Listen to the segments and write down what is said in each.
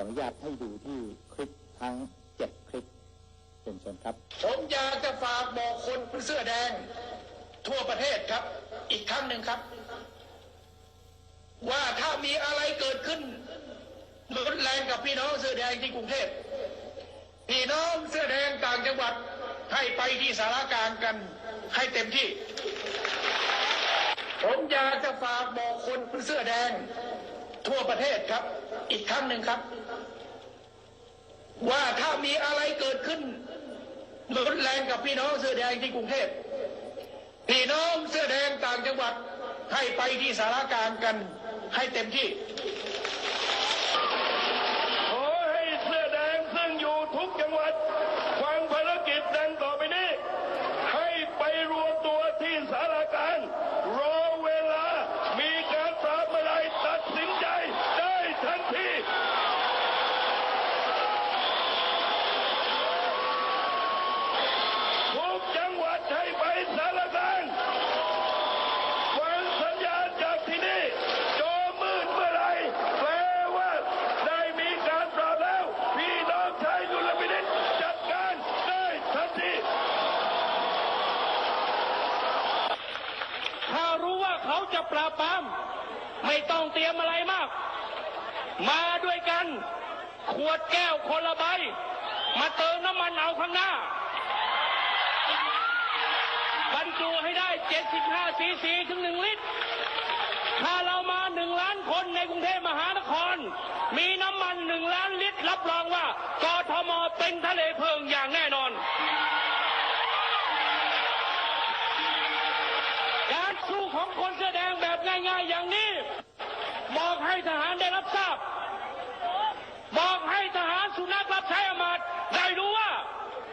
ออนุญาตให้ดูที่คลิปทั้งเจ็ดคลิปเป็นเชิญครับ ผมอยากจะฝากบอกคนเสื้อแดง ทั่วประเทศครับ อีกครั้งหนึ่งครับ ว่าถ้ามีอะไรเกิดขึ้นรุนแรงกับพี่น้องเสื้อแดงที่กรุงเทพพี่น้องเสื้อแดงต่างจังหวัดให้ไปที่สารกลางกันให้เต็มที่ ผมอยากจะฝากบอกคนเสื้อแดง ทั่วประเทศครับ อีกครั้งหนึ่งครับ ว่าถ้ามีอะไรเกิดขึ้นรุนแรงกับพี่น้องเสื้อแดงที่กรุงเทพพี่น้องเสื้อแดงต่างจังหวัดให้ไปที่สารกลางกันให้เต็มที่ ขอให้เสื้อแดงซึ่งอยู่ทุกจังหวัดฟังภารกิจดังต่อไปนี้ ให้ไปรวมตัวที่สารกลารรอเวลา มีการปราบเมื่อไรตัดสินใจได้ทันที ทุกจังหวัดให้ไปสารกลารฟังสัญญาณจากที่นี่จอมืดเมื่อไหรแปลว่าได้มีการปราบแล้ว พี่น้องชายยุลพินิษจัดการได้ทันที ถ้ารู้ว่าเขาจะปราบปรามไม่ต้องเต รียมอะไรมาก มาด้วยกัน ขวดแก้วคนละใบ มาเติมน้ำมันเอาข้างหน้า บรรจุให้ได้ 75 ซีซีถึง 1 ลิตร ถ้าเรามา1ล้านคนในกรุงเทพมหานคร มีน้ำมัน1ล้านลิตร รับรองว่ากทมเป็นทะเลเพลิงอย่างแน่นอนการสู้ของคนเสื้อแดงแบบง่ายๆอย่างนี้ บอกให้ทหารได้รับทราบ บอกให้ทหารสุนัขรับใช้อำมาต์ได้รู้ว่า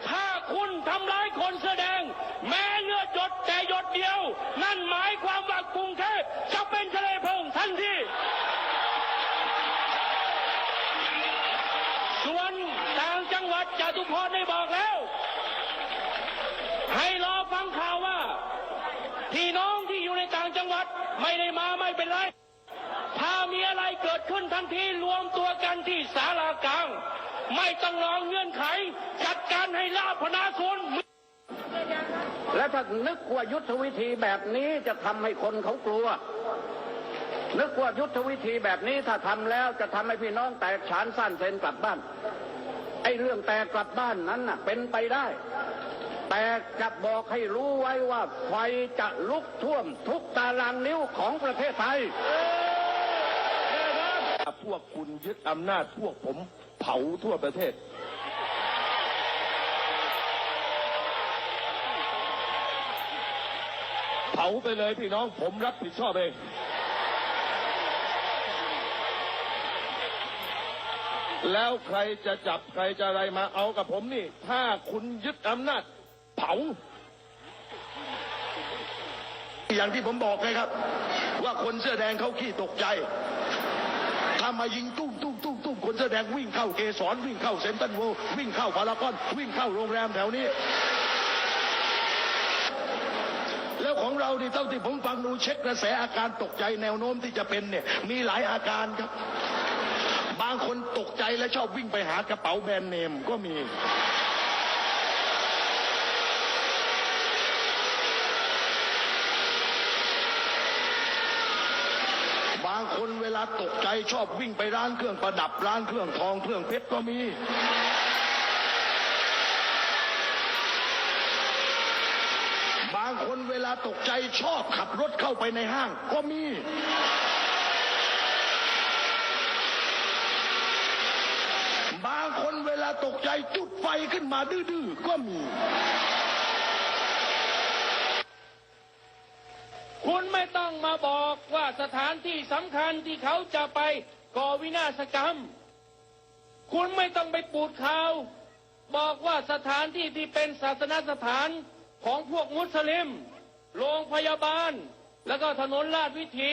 ถ้าคุณทำร้ายคนเสื้อแดง แม้เลือดหยดแต่หยดเดียว นั่นหมายความว่ากรุงเทพจะเป็นทะเลเพลิงทันทีส่วนต่างจังหวัดจตุพรได้บอกแล้ว ให้รอฟังข่าวว่าพี่น้องที่อยู่ในต่างจังหวัดไม่ได้มาไม่เป็นไร มีอะไรเกิดขึ้นทันทีรวมตัวกันที่ศาลากลาง ไม่ต้องรองเงื่อนไข จัดการให้ลาพนาส่วนและถ้านึกว่ายุทธวิธีแบบนี้จะทำให้คนเขากลัว นึกว่ายุทธวิธีแบบนี้ถ้าทำแล้วจะทำให้พี่น้องแตกฉานสั้นเซนกลับบ้านไอ้เรื่องแตกกลับบ้านนั้นน่ะ เป็นไปได้ แต่จะบอกให้รู้ไว้ว่าไฟจะลุกท่วมทุกตารางนิ้วของประเทศไทย วกคุณยึดอำนาจพวกผมเผาทั่วประเทศ เผาไปเลยพี่น้องผมรับผิดชอบเอง แล้วใครจะจับใครจะอะไรมาเอากับผมนี่ ถ้าคุณยึดอำนาจเผาอย่างที่ผมบอกไงครับ ว่าคนเสื้อแดงเขาขี้ตกใจ ยิงตุ้มตุ้มตุ้มตุ้มคนเสื้อแดงวิ่งเข้าเกสรวิ่งเข้าเซนตันเววิ่งเข้าพารากอนวิ่งเข้าโรงแรมแถวนี้ แล้วของเราที่เท่าที่ผมฟังดูเช็คกระแสอาการตกใจแนวโน้มที่จะเป็นเนี่ยมีหลายอาการครับ บางคนตกใจและชอบวิ่งไปหากระเป๋าแบรนด์เนมก็มี บางคนเว ลาตกใจชอบวิ่งไปร้านเครื่องประดับร้านเครื่องทองเครื่องเพชรก็มี บางคนเวลาตกใจชอบขับรถเข้าไปในห้างก็มี บางคนเวลาตกใจจุดไฟขึ้นมาดื้อๆก็มี คุณไม่ต้องมาบอกว่าสถานที่สำคัญที่เขาจะไปก่อวินาศกรรม คุณไม่ต้องไปปูดข่าว บอกว่าสถานที่ที่เป็นศาสนสถานของพวกมุสลิม โรงพยาบาล แล้วก็ถนนลาดวิถี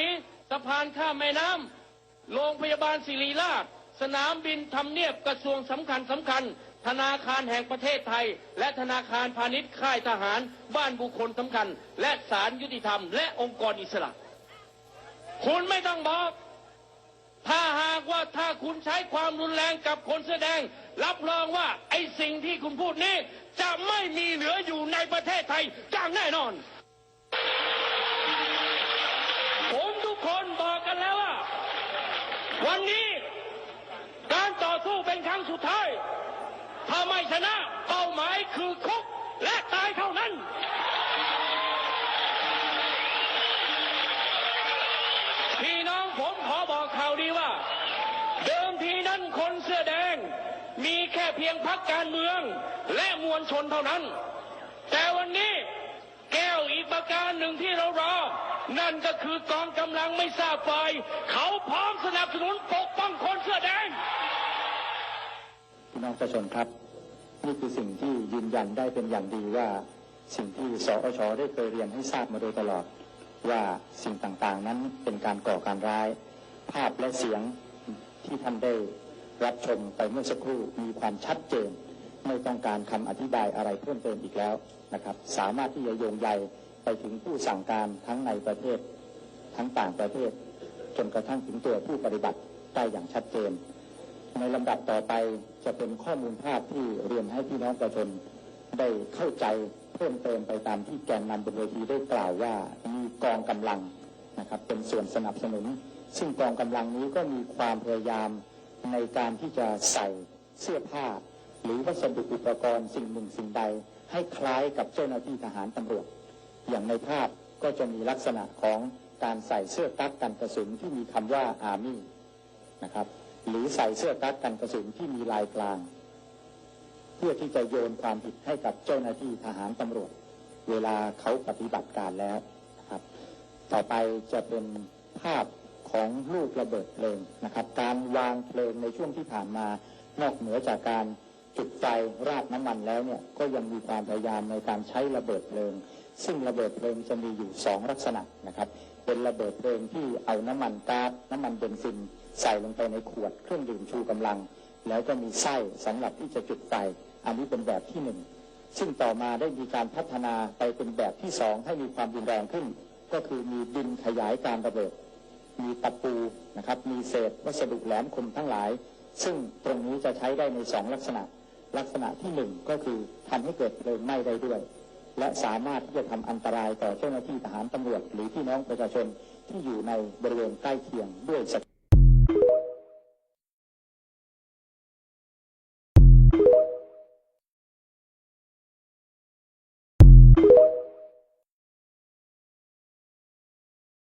สะพานข้ามแม่น้ำโรงพยาบาลศิริราช สนามบินทำเนียบกระทรวงสำคัญสำคัญ ธนาคารแห่งประเทศไทย และธนาคารพาณิชย์ค่ายทหาร บ้านบุคคลสำคัญ และศาลยุติธรรม และองค์กรอิสระ คุณไม่ต้องบอก ถ้าหากว่าถ้าคุณใช้ความรุนแรงกับคนแสอแดง รับรองว่าไอ้สิ่งที่คุณพูดนี้ จะไม่มีเหลืออยู่ในประเทศไทยอย่างแน่นอน ผมทุกคนบอกกันแล้วว่า วันนี้การต่อสู้เป็นครั้งสุดท้าย ถ้าไม่ชนะเป้าหมายคือคุกและตายเท่านั้น พี่น้องผมขอบอกข่าวดีว่า เดิมทีนั้นคนเสื้อแดง มีแค่เพียงพักการเมืองและมวลชนเท่านั้น แต่วันนี้แก้วอีกประการหนึ่งที่เรารอ นั่นก็คือกองกำลังไม่ทราบฝ่ายเขาพร้อมสนับสนุนปกป้องคนเสื้อแดง พี่ น้องประชาชนครับ นี่คือสิ่งที่ยืนยันได้เป็นอย่างดีว่าสิ่งที่สอชอได้เคยเรียนให้ทราบมาโดยตลอด ว่าสิ่งต่างๆนั้นเป็นการก่อการร้าย ภาพและเสียงที่ท่านได้รับชมไปเมื่อสักครู่มีความชัดเจน ไม่ต้องการคำอธิบายอะไรเพิ่มเติมอีกแล้วนะครับ สามารถที่จะโยงใยไปถึงผู้สั่งการทั้งในประเทศ ทั้งต่างประเทศ จนกระทั่งถึงตัวผู้ปฏิบัติได้อย่างชัดเจน ในลำดับต่อไปจะเป็นข้อมูลภาพที่เรียนให้พี่น้องประชาชนได้เข้าใจเพิ่มเติมไปตามที่แกนนำบนเวทีได้กล่าวว่ามีกองกำลังนะครับเป็นส่วนสนับสนุน ซึ่งกองกำลังนี้ก็มีความพยายามในการที่จะใส่เสื้อผ้า หรือวัสดุอุปกรณ์สิ่งหนึ่งสิ่งใด ให้คล้ายกับเจ้าหน้าที่ทหารตำรวจ อย่างในภาพก็จะมีลักษณะของการใส่เสื้อกั๊กกันกระสุนที่มีคำว่าอาร์มี่นะครับ หรือใส่เสื้อกั๊กกันกระสุนที่มีลายกลาง เพื่อที่จะโยนความผิดให้กับเจ้าหน้าที่ทหารตำรวจ เวลาเขาปฏิบัติการแล้วครับ ต่อไปจะเป็นภาพของลูกระเบิดเพลิงนะครับ การวางเพลิงในช่วงที่ผ่านมานอกเหนือจากการจุดไฟราดน้ำมันแล้วเนี่ยก็ยังมีความพยายามในการใช้ระเบิดเพลิง ซึ่งระเบิดเพลิงจะมีอยู่สองลักษณะนะครับ เป็นระเบิดเพลิงที่เอาน้ำมันก๊าซน้ำมันเบนซินใส่ลงไปในขวดเครื่องดื่มชูกำลัง แล้วก็มีไส้สำหรับที่จะจุดไฟอันนี้เป็นแบบที่หนึ่งซึ่งต่อมาได้มีการพัฒนาไปเป็นแบบที่สองให้มีความรุนแรงขึ้น ก็คือมีดินขยายการระเบิด มีตะปูนะครับมีเศษวัสดุแหลมคมทั้งหลาย ซึ่งตรงนี้จะใช้ได้ในสองลักษณะ ลักษณะที่หนึ่งก็คือทำให้เกิดเพลิงไหม้ได้ด้วย และสามารถที่จะทำอันตรายต่อเจ้าหน้าที่ทหารตำรวจหรือพี่น้องประชาชนที่อยู่ในบริเวณใกล้เคียงด้วยส